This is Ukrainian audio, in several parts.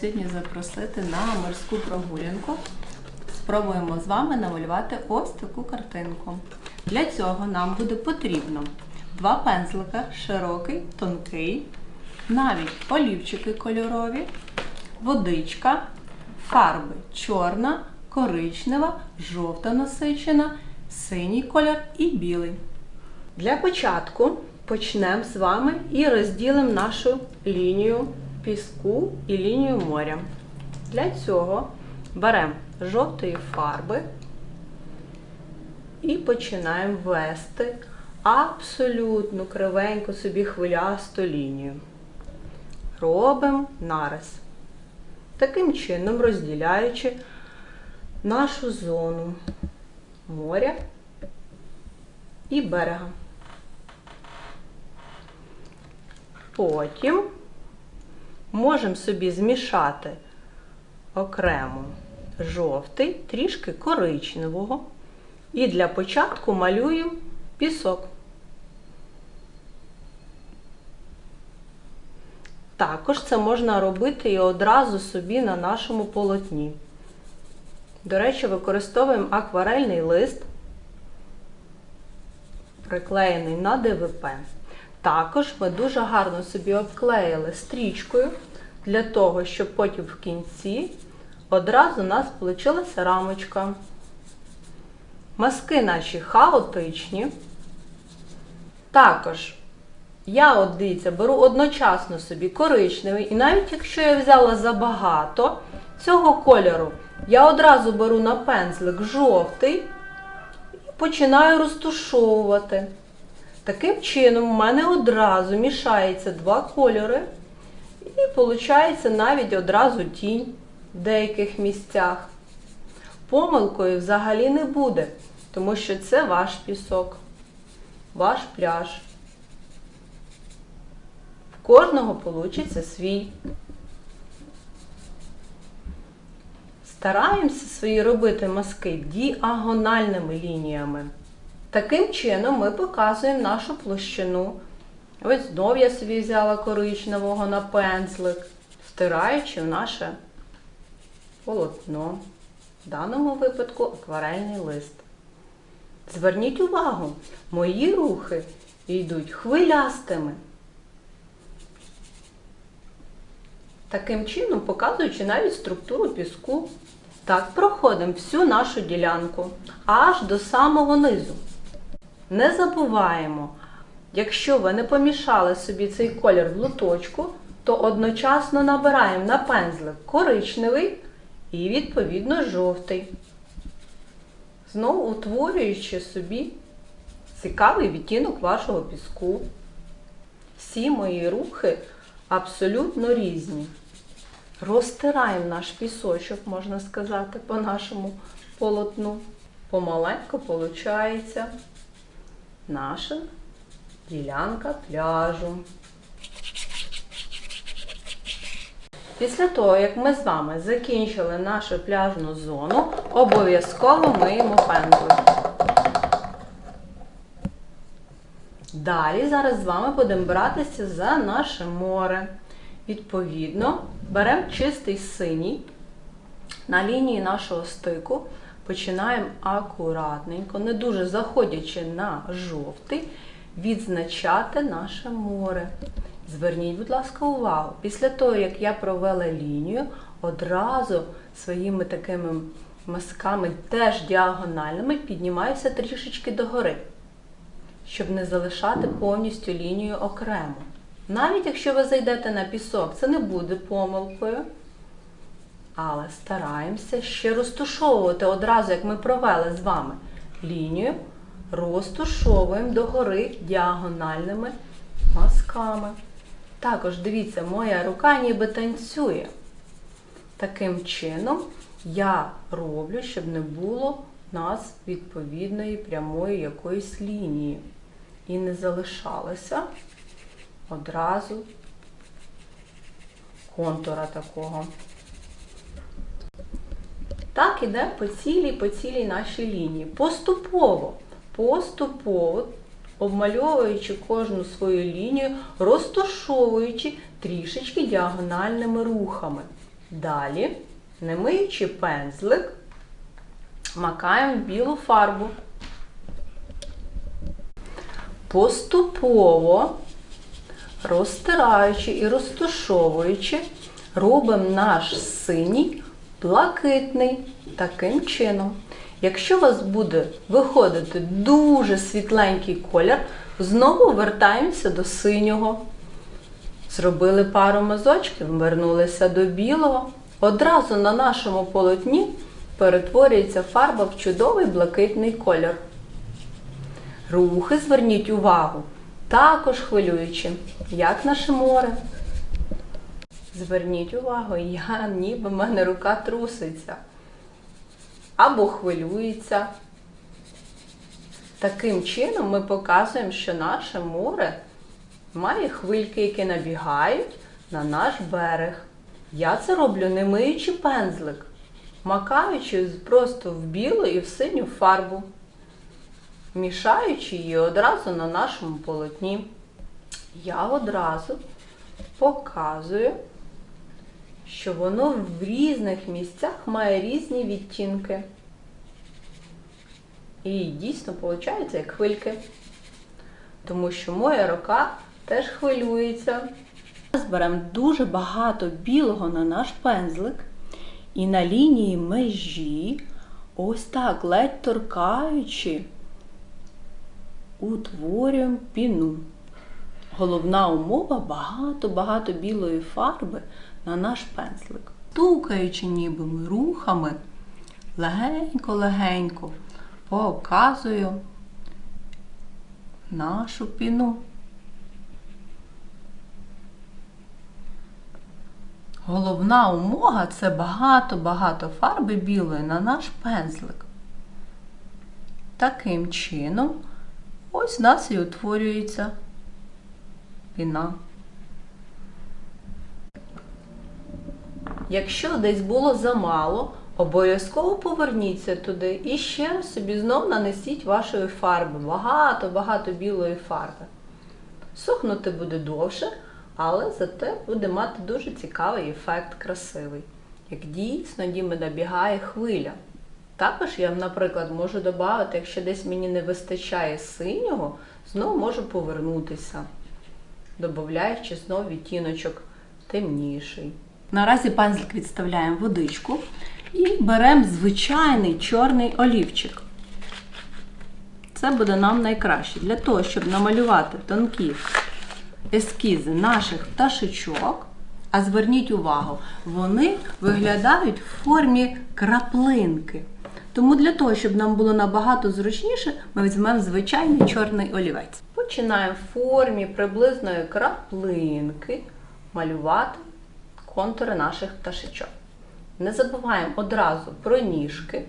сьогодні запросити на морську прогулянку. Спробуємо з вами намалювати ось таку картинку. Для цього нам буде потрібно два пензлика, широкий, тонкий, навіть олівчики кольорові, водичка, фарби чорна, коричнева, жовта насичена, синій колір і білий. Для початку почнемо з вами і розділимо нашу лінію піску і лінію моря. Для цього беремо жовтої фарби і починаємо вести абсолютно кривеньку собі хвилясту лінію. Робимо нарис. Таким чином розділяючи нашу зону моря і берега. Потім можемо собі змішати окремо жовтий, трішки коричневого. І для початку малюємо пісок. Також це можна робити і одразу собі на нашому полотні. До речі, використовуємо акварельний лист, приклеєний на ДВП. Також ми дуже гарно собі обклеїли стрічкою для того, щоб потім в кінці одразу у нас вийшла рамочка. Маски наші хаотичні. Також я, от дивіться, беру одночасно собі коричневий, і навіть якщо я взяла забагато цього кольору, я одразу беру на пензлик жовтий і починаю розтушовувати. Таким чином, у мене одразу мішається два кольори, і виходить навіть одразу тінь в деяких місцях. Помилкою взагалі не буде, тому що це ваш пісок, ваш пляж. В кожного вийде свій. Стараємося свої робити мазки діагональними лініями. Таким чином ми показуємо нашу площину. Ось знов я собі взяла коричневого на пензлик, втираючи в наше полотно. В даному випадку акварельний лист. Зверніть увагу, мої рухи йдуть хвилястими. Таким чином, показуючи навіть структуру піску. Так, проходимо всю нашу ділянку аж до самого низу. Не забуваємо, якщо ви не помішали собі цей колір в лоточку, то одночасно набираємо на пензлик коричневий і, відповідно, жовтий. Знову утворюючи собі цікавий відтінок вашого піску. Всі мої рухи абсолютно різні. Розтираємо наш пісочок, можна сказати, по нашому полотну. Помаленьку виходить наша ділянка пляжу. Після того, як ми з вами закінчили нашу пляжну зону, обов'язково миємо пензлик. Далі зараз з вами будемо братися за наше море. Відповідно, беремо чистий синій на лінії нашого стику, починаємо акуратненько, не дуже заходячи на жовтий, відзначати наше море. Зверніть, будь ласка, увагу. Після того, як я провела лінію, одразу своїми такими мазками, теж діагональними, піднімаюся трішечки догори, щоб не залишати повністю лінію окремо. Навіть якщо ви зайдете на пісок, це не буде помилкою. Але стараємося ще розтушовувати одразу, як ми провели з вами лінію, розтушовуємо догори діагональними мазками. Також, дивіться, моя рука ніби танцює. Таким чином я роблю, щоб не було в нас відповідної прямої якоїсь лінії. І не залишалося одразу контура такого. Так іде по цілій, по цілій нашій лінії. Поступово, поступово, обмальовуючи кожну свою лінію, розташовуючи трішечки діагональними рухами. Далі, не миючи пензлик, макаємо в білу фарбу. Поступово, розтираючи і розтушовуючи, робимо наш синій блакитний таким чином. Якщо у вас буде виходити дуже світленький колір, знову вертаємося до синього. Зробили пару мазочків, вернулися до білого. Одразу на нашому полотні перетворюється фарба в чудовий блакитний колір. Рухи, зверніть увагу, також хвилюючі, як наше море. Зверніть увагу, я ніби в мене рука труситься або хвилюється. Таким чином ми показуємо, що наше море має хвильки, які набігають на наш берег. Я це роблю не миючи пензлик, макаючи просто в білу і в синю фарбу, мішаючи її одразу на нашому полотні. Я одразу показую, що воно в різних місцях має різні відтінки. І дійсно виходить як хвильки. Тому що моя рука теж хвилюється. Зберемо дуже багато білого на наш пензлик. І на лінії межі, ось так, ледь торкаючи, утворюємо піну. Головна умова багато-багато білої фарби на наш пензлик. Стукаючи ніби рухами, легенько-легенько показую нашу піну. Головна умога це багато-багато фарби білої на наш пензлик. Таким чином, ось у нас і утворюється піна. Якщо десь було замало, обов'язково поверніться туди і ще собі знов нанесіть вашої фарби. Багато-багато білої фарби. Сохнути буде довше, але зате буде мати дуже цікавий ефект красивий. Як дійсно ніби набігає хвиля. Також я, наприклад, можу додати, якщо десь мені не вистачає синього, знову можу повернутися, додаючи знову відтіночок темніший. Наразі пензлик відставляємо водичку і беремо звичайний чорний олівчик. Це буде нам найкраще. Для того, щоб намалювати тонкі ескізи наших пташечок, а зверніть увагу, вони виглядають в формі краплинки. Тому для того, щоб нам було набагато зручніше, ми візьмемо звичайний чорний олівець. Починаємо в формі приблизної краплинки малювати контури наших пташечок. Не забуваємо одразу про ніжки.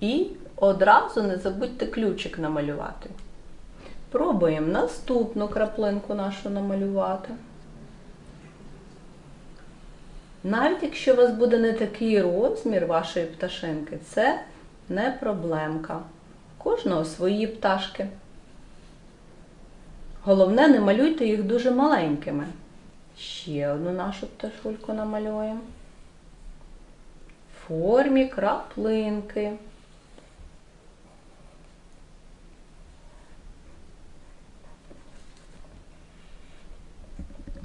І одразу не забудьте ключик намалювати. Пробуємо наступну краплинку нашу намалювати. Навіть якщо у вас буде не такий розмір вашої пташинки, це не проблемка. Кожного свої пташки. Головне, не малюйте їх дуже маленькими. Ще одну нашу пташульку намалюємо. В формі краплинки.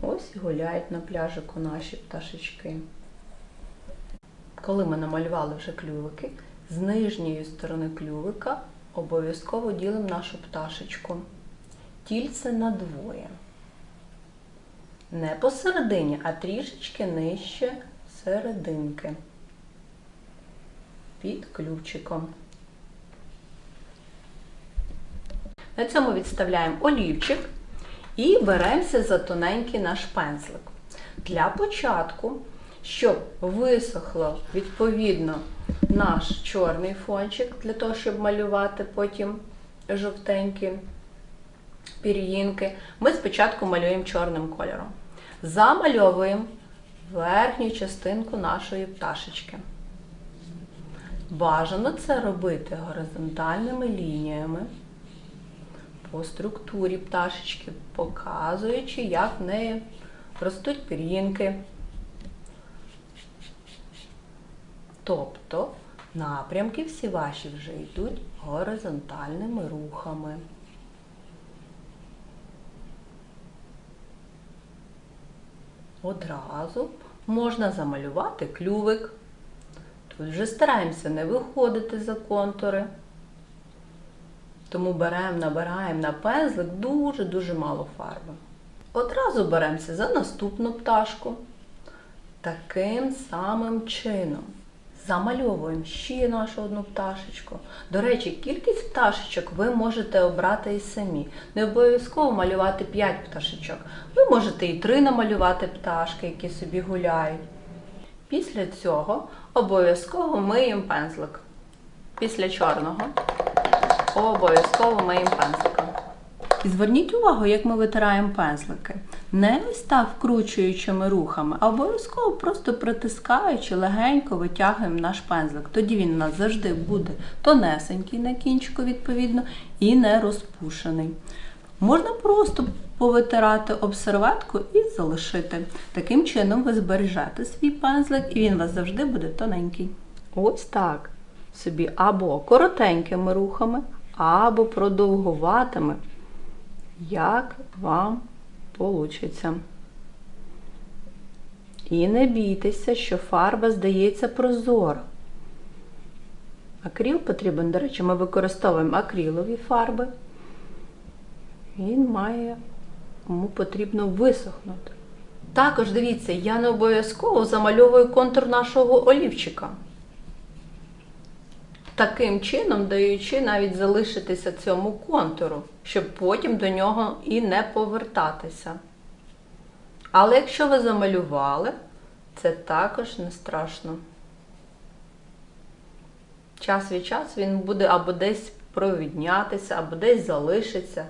Ось і гуляють на пляжику наші пташечки. Коли ми намалювали вже клювики, з нижньої сторони клювика обов'язково ділимо нашу пташечку. Тільце на двоє. Не посередині, а трішечки нижче серединки. Під ключиком. На цьому відставляємо олівчик і беремося за тоненький наш пензлик. Для початку, щоб висохло відповідно наш чорний фончик, для того, щоб малювати потім жовтенькі пір'їнки, ми спочатку малюємо чорним кольором. Замальовуємо верхню частинку нашої пташечки. Бажано це робити горизонтальними лініями. по структурі пташечки, показуючи, як в неї ростуть пір'їнки. Тобто напрямки всі ваші вже йдуть горизонтальними рухами. Одразу можна замалювати клювик. Тут вже стараємося не виходити за контури. Тому беремо, набираємо на пензлик дуже-дуже мало фарби. Одразу беремося за наступну пташку. Таким самим чином. Замальовуємо ще нашу одну пташечку. До речі, кількість пташечок ви можете обрати і самі. Не обов'язково малювати 5 пташечок. Ви можете і 3 намалювати пташки, які собі гуляють. Після цього обов'язково миємо пензлик. Після чорного обов'язково миємо пензликом. І зверніть увагу, як ми витираємо пензлики. Не ось так вкручуючими рухами, а обов'язково просто притискаючи, легенько витягуємо наш пензлик. Тоді він у нас завжди буде тонесенький на кінчику, відповідно, і не розпушений. Можна просто повитирати об серветку і залишити. Таким чином ви збережете свій пензлик, і він у вас завжди буде тоненький. Ось так. Собі або коротенькими рухами, або продовгуватими, як вам вийде. І не бійтеся, що фарба здається прозора. Акріл потрібен, до речі, ми використовуємо акрилові фарби. Він має, йому потрібно висохнути. Також дивіться, я не обов'язково замальовую контур нашого олівчика. Таким чином, даючи навіть залишитися цьому контуру, щоб потім до нього і не повертатися. Але якщо ви замалювали, це також не страшно. Час від часу він буде або десь провіднятися, або десь залишиться.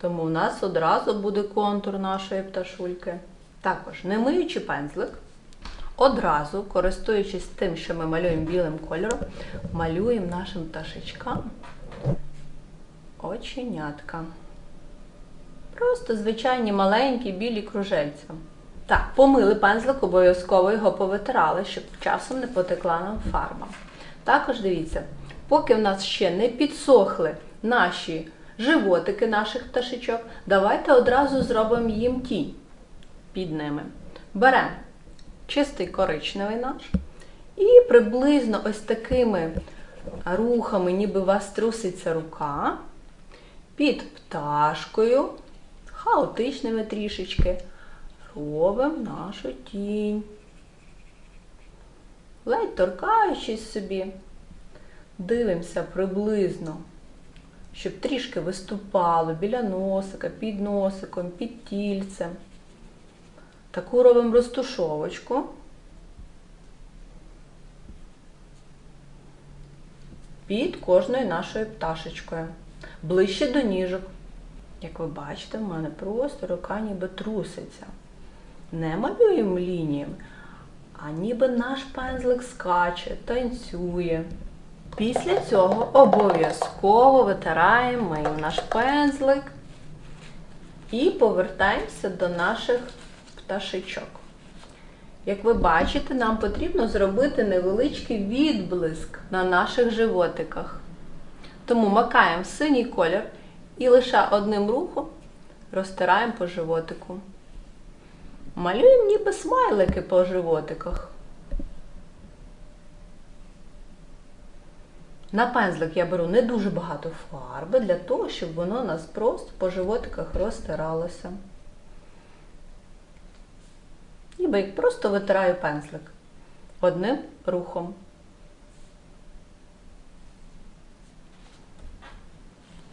Тому у нас одразу буде контур нашої пташульки. Також, не миючи пензлик, одразу, користуючись тим, що ми малюємо білим кольором, малюємо нашим пташечкам оченятка. Просто звичайні маленькі білі кружельця. Так, помили пензлик, обов'язково його повитирали, щоб часом не потекла нам фарба. Також дивіться, поки в нас ще не підсохли наші животики наших пташечок, давайте одразу зробимо їм тінь під ними. Беремо чистий коричневий наш і приблизно ось такими рухами, ніби вас труситься рука, під пташкою, хаотичними трішечки, робимо нашу тінь. Ледь торкаючись собі, дивимося приблизно, щоб трішки виступало біля носика, під носиком, під тільцем. Таку робимо розтушовочку. Під кожною нашою пташечкою. Ближче до ніжок. Як ви бачите, в мене просто рука ніби труситься. Не малюємо лініями, а ніби наш пензлик скаче, танцює. Після цього обов'язково витираємо наш пензлик і повертаємося до наших пташечок. Як ви бачите, нам потрібно зробити невеличкий відблиск на наших животиках. Тому макаємо синій колір і лише одним рухом розтираємо по животику. Малюємо ніби смайлики по животиках. На пензлик я беру не дуже багато фарби для того, щоб воно у нас просто по животиках розтиралося. Ніби як просто витираю пензлик одним рухом.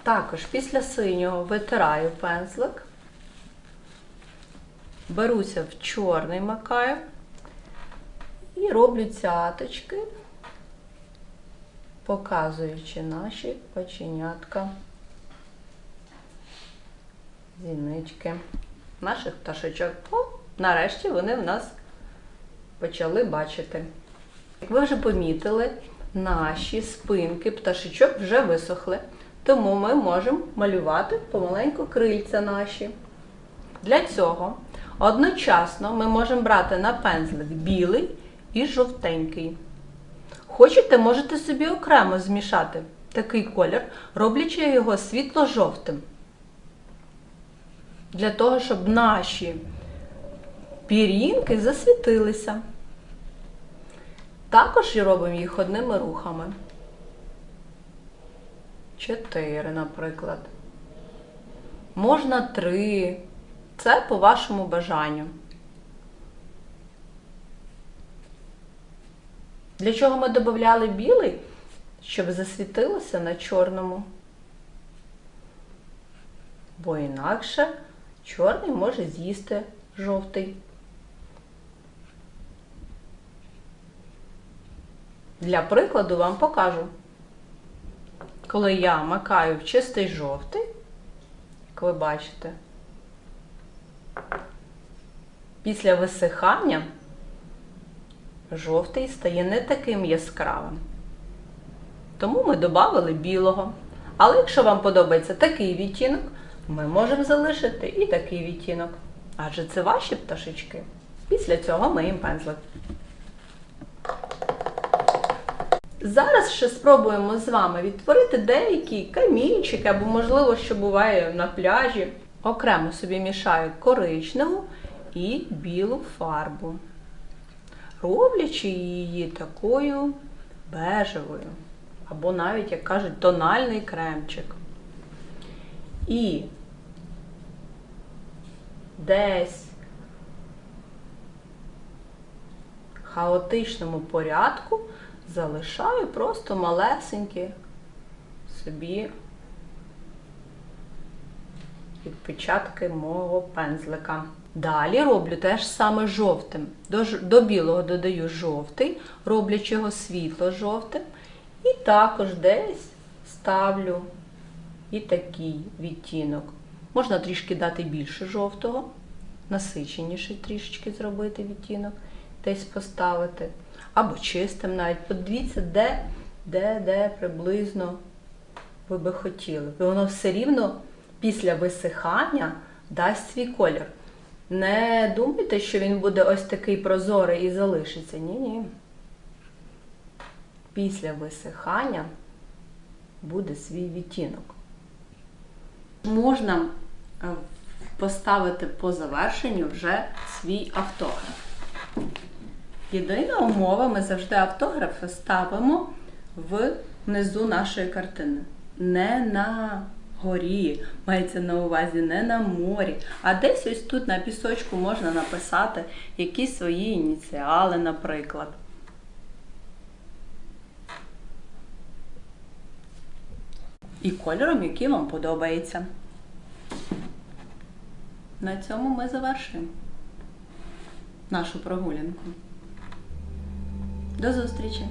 Також після синього витираю пензлик, беруся в чорний макаю і роблю цяточки, показуючи наші оченятка, зінички наших пташечок. Нарешті вони в нас почали бачити. Як ви вже помітили, наші спинки пташечок вже висохли, тому ми можемо малювати помаленьку крильця наші. Для цього одночасно ми можемо брати на пензлик білий і жовтенький. Хочете, можете собі окремо змішати такий колір, роблячи його світло-жовтим. Для того, щоб наші пір'їнки засвітилися. Також і робимо їх одними рухами. Чотири, наприклад. Можна три. Це по вашому бажанню. Для чого ми додавали білий? Щоб засвітилося на чорному. Бо інакше чорний може з'їсти жовтий. Для прикладу вам покажу. Коли я макаю в чистий жовтий, як ви бачите, після висихання жовтий стає не таким яскравим. Тому ми додали білого. Але якщо вам подобається такий відтінок, ми можемо залишити і такий відтінок. Адже це ваші пташечки. Після цього ми їм пензлик. Зараз ще спробуємо з вами відтворити деякі камінчики, або, можливо, що буває на пляжі. Окремо собі мішаю коричневу і білу фарбу, роблячи її такою бежевою. Або навіть, як кажуть, тональний кремчик. І десь в хаотичному порядку залишаю просто малесенькі собі відпечатки мого пензлика. Далі роблю теж саме жовтим. До, до білого додаю жовтий, роблячи його світло-жовтим. І також десь ставлю і такий відтінок. Можна трішки дати більше жовтого, насиченіший трішечки зробити відтінок, десь поставити. Або чистим навіть. Подивіться, де, де, де приблизно ви би хотіли. І воно все рівно після висихання дасть свій колір. Не думайте, що він буде ось такий прозорий і залишиться. Ні-ні. Після висихання буде свій відтінок. Можна е, поставити по завершенню вже свій автограф. Єдина умова, ми завжди автографи ставимо внизу нашої картини. Не на горі, мається на увазі не на морі, а десь ось тут на пісочку можна написати якісь свої ініціали, наприклад. І кольором, який вам подобається. На цьому ми завершуємо нашу прогулянку. До зустрічі!